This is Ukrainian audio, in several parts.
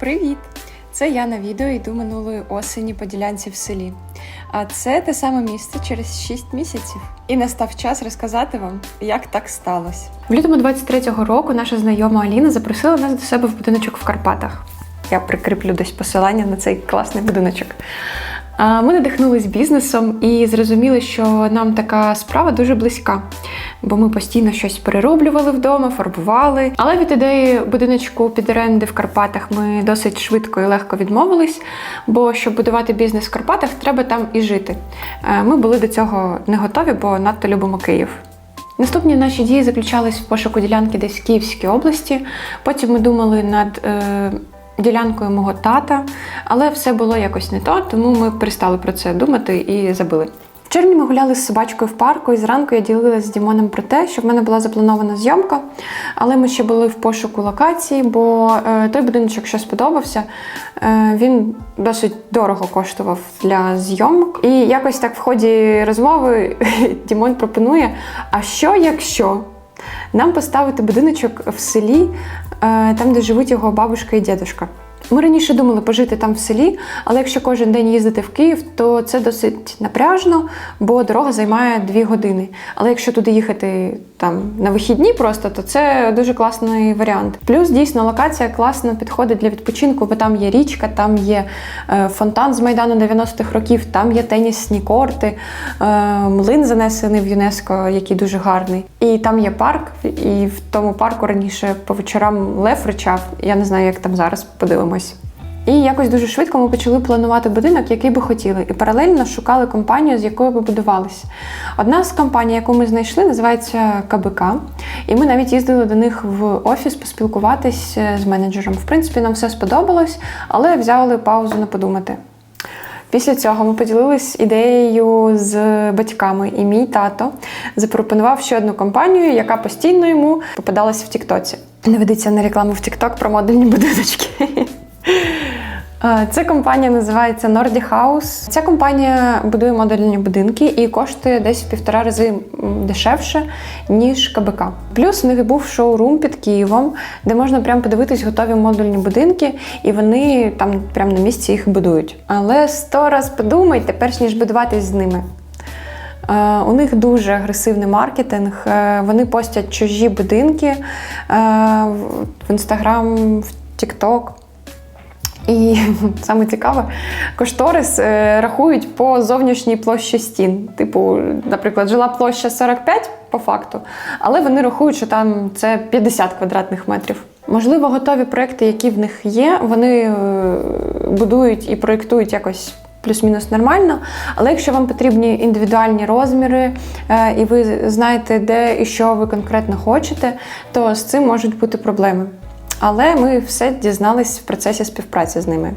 Привіт! Це я на відео йду минулої осені по ділянці в селі. А це те саме місце через 6 місяців. І настав час розказати вам, як так сталося. В лютому 23-го року наша знайома Аліна запросила нас до себе в будиночок в Карпатах. Я прикріплю десь посилання на цей класний будиночок. Ми надихнулись бізнесом і зрозуміли, що нам така справа дуже близька, бо ми постійно щось перероблювали вдома, фарбували. Але від ідеї будиночку під оренди в Карпатах ми досить швидко і легко відмовились, бо щоб будувати бізнес в Карпатах, треба там і жити. Е, Ми були до цього не готові, бо надто любимо Київ. Наступні наші дії заключались в пошуку ділянки десь в Київській області. Потім ми думали над е, ділянкою мого тата, але все було якось не то, тому ми перестали про це думати і забили. В червні ми гуляли з собачкою в парку, і зранку я ділилася з Дімоном про те, що в мене була запланована зйомка, але ми ще були в пошуку локації, бо е, той будиночок, що сподобався, е, він досить дорого коштував для зйомок. І якось так в ході розмови Дімон пропонує: а що якщо нам поставити будиночок в селі, там, де живуть його бабушка і дідушка. Ми раніше думали пожити там в селі, але якщо кожен день їздити в Київ, то це досить напряжно, бо дорога займає дві години. Але якщо туди їхати там на вихідні просто, то це дуже класний варіант. Плюс дійсно локація класно підходить для відпочинку, бо там є річка, там є е, фонтан з майдану 90-х років, там є тенісні корти, е, млин занесений в ЮНЕСКО, який дуже гарний. І там є парк, і в тому парку раніше по вечорам лев ричав. Я не знаю, як там зараз подивимось. І якось дуже швидко ми почали планувати будинок, який би хотіли, і паралельно шукали компанію, з якою би будувалися. Одна з компаній, яку ми знайшли, називається КБК. І ми навіть їздили до них в офіс поспілкуватись е, з менеджером. В принципі, нам все сподобалось, але взяли паузу на подумати. Після цього ми поділились ідеєю з батьками, і мій тато запропонував ще одну компанію, яка постійно йому попадалась в Тіктоці. Не ведеться на рекламу в Тікток про модульні будиночки. Е, Ця компанія називається Nordic House. Ця компанія будує модульні будинки і коштує десь в півтора рази дешевше, ніж КБК. Плюс у них був шоурум під Києвом, де можна прямо подивитись готові модульні будинки, і вони там прямо на місці їх будують. Але сто раз подумайте, перш ніж будуватись з ними. Е, У них дуже агресивний маркетинг. е, Вони постять чужі будинки в інстаграм, в Тікток. І саме цікаве, кошторис е, рахують по зовнішній площі стін. Типу, наприклад, жила площа 45 по факту, але вони рахують, що там це 50 квадратних метрів. Можливо, готові проекти, які в них є, вони е, будують і проєктують якось. Плюс-мінус нормально, але якщо вам потрібні індивідуальні розміри, е, і ви знаєте, де і що ви конкретно хочете, то з цим можуть бути проблеми. Але ми все дізнались в процесі співпраці з ними.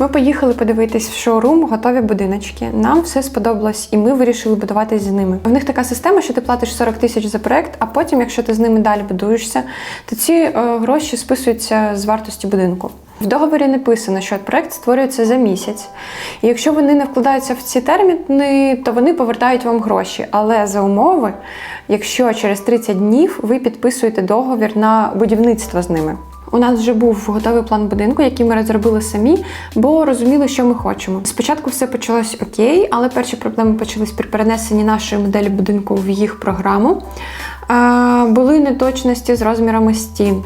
Ми поїхали подивитись в шоурум, готові будиночки. Нам все сподобалось, і ми вирішили будуватись з ними. В них така система, що ти платиш 40 тисяч за проект, а потім, якщо ти з ними далі будуєшся, то ці е, гроші списуються з вартості будинку. В договорі написано, що проект створюється за місяць. І якщо вони не вкладаються в ці терміни, то вони повертають вам гроші. Але за умови, якщо через 30 днів ви підписуєте договір на будівництво з ними. У нас вже був готовий план будинку, який ми розробили самі, бо розуміли, що ми хочемо. Спочатку все почалось окей, але перші проблеми почались при перенесенні нашої моделі будинку в їх програму. Були неточності з розмірами стін.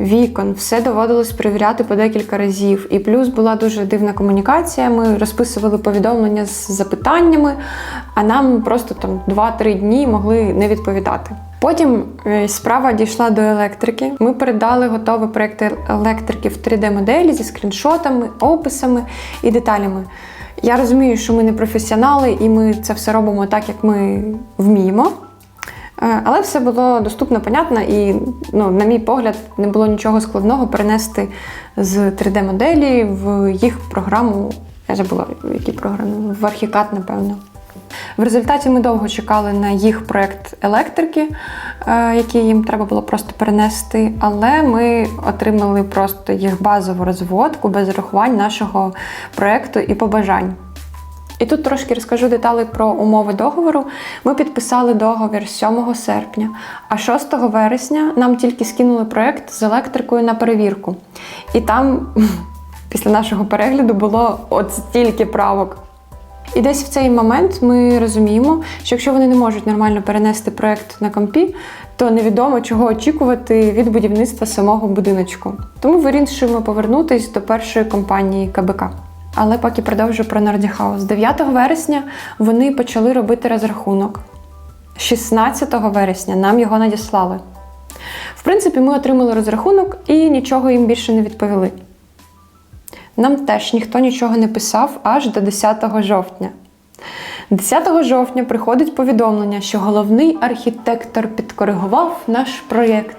Вікон, все доводилось перевіряти по декілька разів. І плюс була дуже дивна комунікація. Ми розписували повідомлення з запитаннями, а нам просто там 2-3 дні могли не відповідати. Потім е, справа дійшла до електрики. Ми передали готовий проєкт електрики в 3D-моделі зі скріншотами, описами і деталями. Я розумію, що ми не професіонали, і ми це все робимо так, як ми вміємо. Е, Але все було доступно, понятно, і, ну, на мій погляд, не було нічого складного перенести з 3D-моделі в їх програму. Я забула, в якій програмі, в Archicad, напевно. В результаті ми довго чекали на їх проект електрики, е, який їм треба було просто перенести, але ми отримали просто їх базову розводку без рахувань нашого проекту і побажань. І тут трошки розкажу деталі про умови договору. Ми підписали договір 7 серпня, а 6 вересня нам тільки скинули проект з електрикою на перевірку. І там після нашого перегляду було от стільки правок. І десь в цей момент ми розуміємо, що якщо вони не можуть нормально перенести проект на компі, то невідомо чого очікувати від будівництва самого будиночку. Тому вирішуємо повернутись до першої компанії КБК. Але поки продовжу про Норді Хаус. 9 вересня вони почали робити розрахунок. 16 вересня нам його надіслали. В принципі, ми отримали розрахунок і нічого їм більше не відповіли. Нам теж ніхто нічого не писав аж до 10 жовтня. 10 жовтня приходить повідомлення, що головний архітектор підкоригував наш проєкт.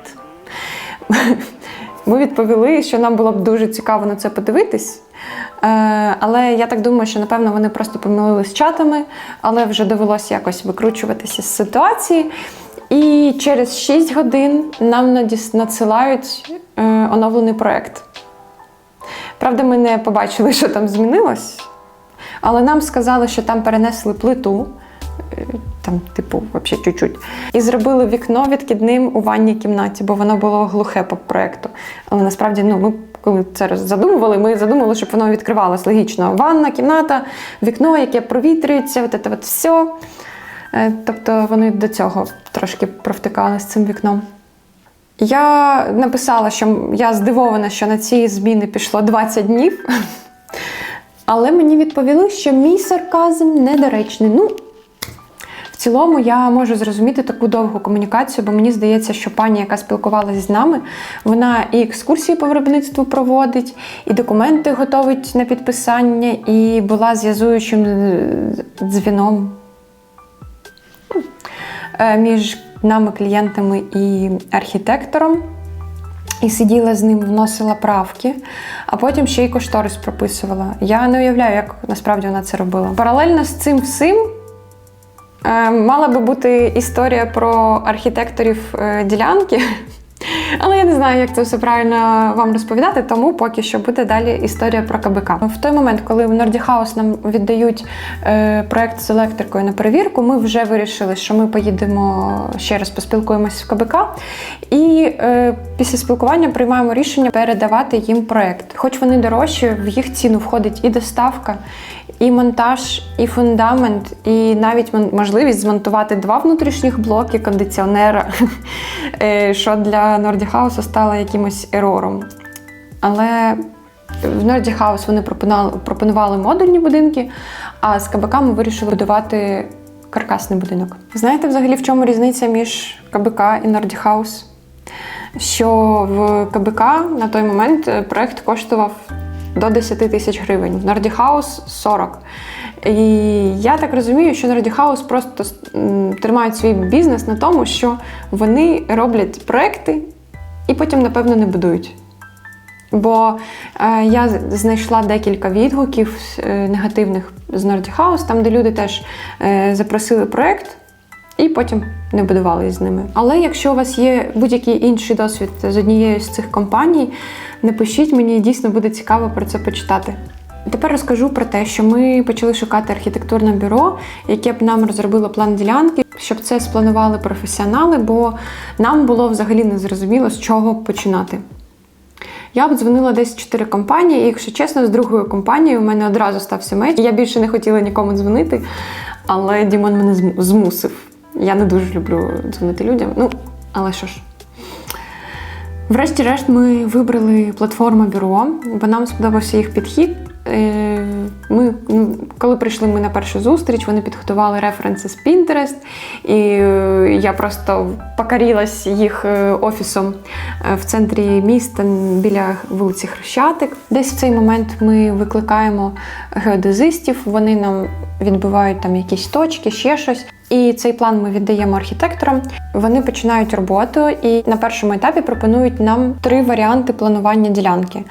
Ми відповіли, що нам було б дуже цікаво на це подивитись. Е, Але я так думаю, що напевно вони просто помилились чатами, але вже довелося якось викручуватися з ситуації. І через 6 годин нам надіс- надсилають е, оновлений проєкт. Правда, ми не побачили, що там змінилось, але нам сказали, що там перенесли плиту, е, там, типу, взагалі чуть-чуть, і зробили вікно відкидним у ванній кімнаті, бо воно було глухе по проєкту. Але насправді, ну, ми коли це задумували, ми задумали, щоб воно відкривалось логічно. Ванна, кімната, вікно, яке провітрюється, от це от все. Тобто вони до цього трошки провтикали з цим вікном. Я написала, що я здивована, що на ці зміни пішло 20 днів. Але мені відповіли, що мій сарказм недоречний. Ну, в цілому я можу зрозуміти таку довгу комунікацію, бо мені здається, що пані, яка спілкувалася з нами, вона і екскурсії по виробництву проводить, і документи готовить на підписання, і була зв'язуючим дзвіном е, між нами, клієнтами і архітектором. І сиділа з ним, вносила правки, а потім ще й кошторис прописувала. Я не уявляю, як насправді вона це робила. Паралельно з цим всім е, мала би бути історія про архітекторів е, ділянки. Але я не знаю, як це все правильно вам розповідати, тому поки що буде далі історія про КБК. В той момент, коли в Норді Хаус нам віддають е, проект з електрикою на перевірку, ми вже вирішили, що ми поїдемо ще раз поспілкуємося в КБК. І е, після спілкування приймаємо рішення передавати їм проект. Хоч вони дорожчі, в їх ціну входить і доставка, і монтаж, і фундамент, і навіть можливість змонтувати два внутрішніх блоки кондиціонера, е, що для Норді Хаусу стало якимось ерором. Але в Норді Хаус вони пропонували, модульні будинки, а з КБК ми вирішили будувати каркасний будинок. Знаєте взагалі, в чому різниця між КБК і Норді Хаус? Що в КБК на той момент е, проект коштував до 10 тисяч гривень, в Норді Хаус 40. І я так розумію, що Норді Хаус просто тримають свій бізнес на тому, що вони роблять проекти і потім, напевно, не будують. Бо е, я знайшла декілька відгуків е, негативних з Норді Хаус, там, де люди теж е, запросили проект і потім не будували з ними. Але якщо у вас є будь-який інший досвід з однією з цих компаній, напишіть мені, дійсно буде цікаво про це почитати. Тепер розкажу про те, що ми почали шукати архітектурне бюро, яке б нам розробило план ділянки, щоб це спланували професіонали, бо нам було взагалі незрозуміло, з чого починати. Я обдзвонила десь чотири компанії, і якщо чесно, з другою компанією у мене одразу стався меч. Я більше не хотіла нікому дзвонити, але Дімон мене змусив. Я не дуже люблю дзвонити людям. Ну, але що ж. Врешті-решт, ми вибрали платформу бюро, бо нам сподобався їх підхід. Е, Ми, ну, коли прийшли ми на першу зустріч, вони підготували референси з Pinterest, і е, я просто покорілась їх е, офісом в центрі міста біля вулиці Хрещатик. Десь в цей момент ми викликаємо геодезистів, вони нам відбивають там якісь точки, ще щось. І цей план ми віддаємо архітекторам. Вони починають роботу і на першому етапі пропонують нам три варіанти планування ділянки.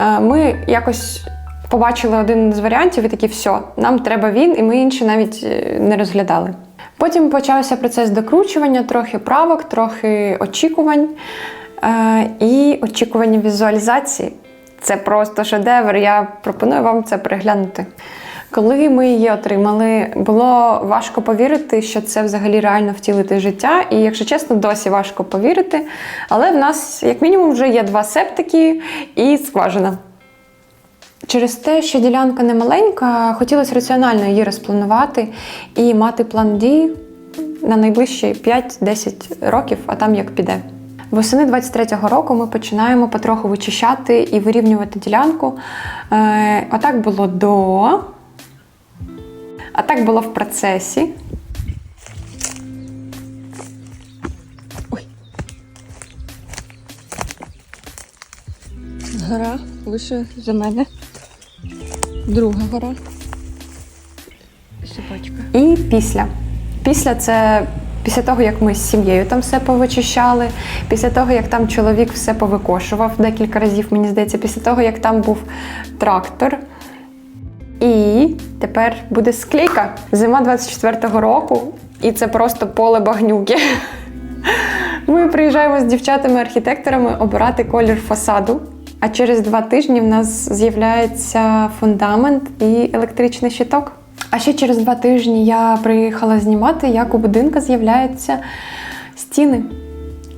Е, Ми якось побачили один з варіантів і такі, все, нам треба він, і ми інші навіть е, не розглядали. Потім почався процес докручування, трохи правок, трохи очікувань е, і очікування візуалізації. Це просто шедевр. Я пропоную вам це переглянути. Коли ми її отримали, було важко повірити, що це взагалі реально втілити життя. І, якщо чесно, досі важко повірити. Але в нас, як мінімум, вже є два септики і скважина. Через те, що ділянка не маленька, хотілося раціонально її розпланувати і мати план дій на найближчі 5-10 років, а там як піде. Восени 23-го року ми починаємо потроху вичищати і вирівнювати ділянку. Е, отак було до, а так було в процесі. Ой. Гора вище за мене. Друга гора. Собачка. І після. Після це після того, як ми з сім'єю там все повичищали, після того, як там чоловік все повикошував декілька разів, мені здається, після того, як там був трактор. І тепер буде склейка. Зима 24-го року, і це просто поле багнюки. Ми приїжджаємо з дівчатами-архітекторами обирати колір фасаду. А через два тижні в нас з'являється фундамент і електричний щиток. А ще через два тижні я приїхала знімати, як у будинку з'являються стіни.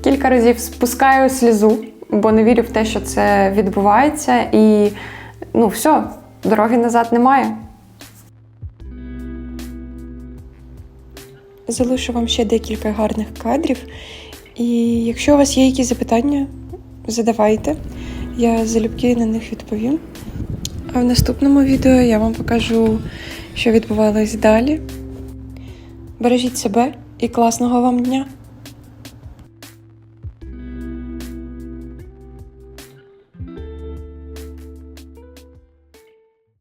Кілька разів спускаю слізу, бо не вірю в те, що це відбувається, і ну все, дороги назад немає. Залишу вам ще декілька гарних кадрів. І якщо у вас є якісь запитання, задавайте. Я залюбки на них відповім. А в наступному відео я вам покажу, що відбувалось далі. Бережіть себе і класного вам дня!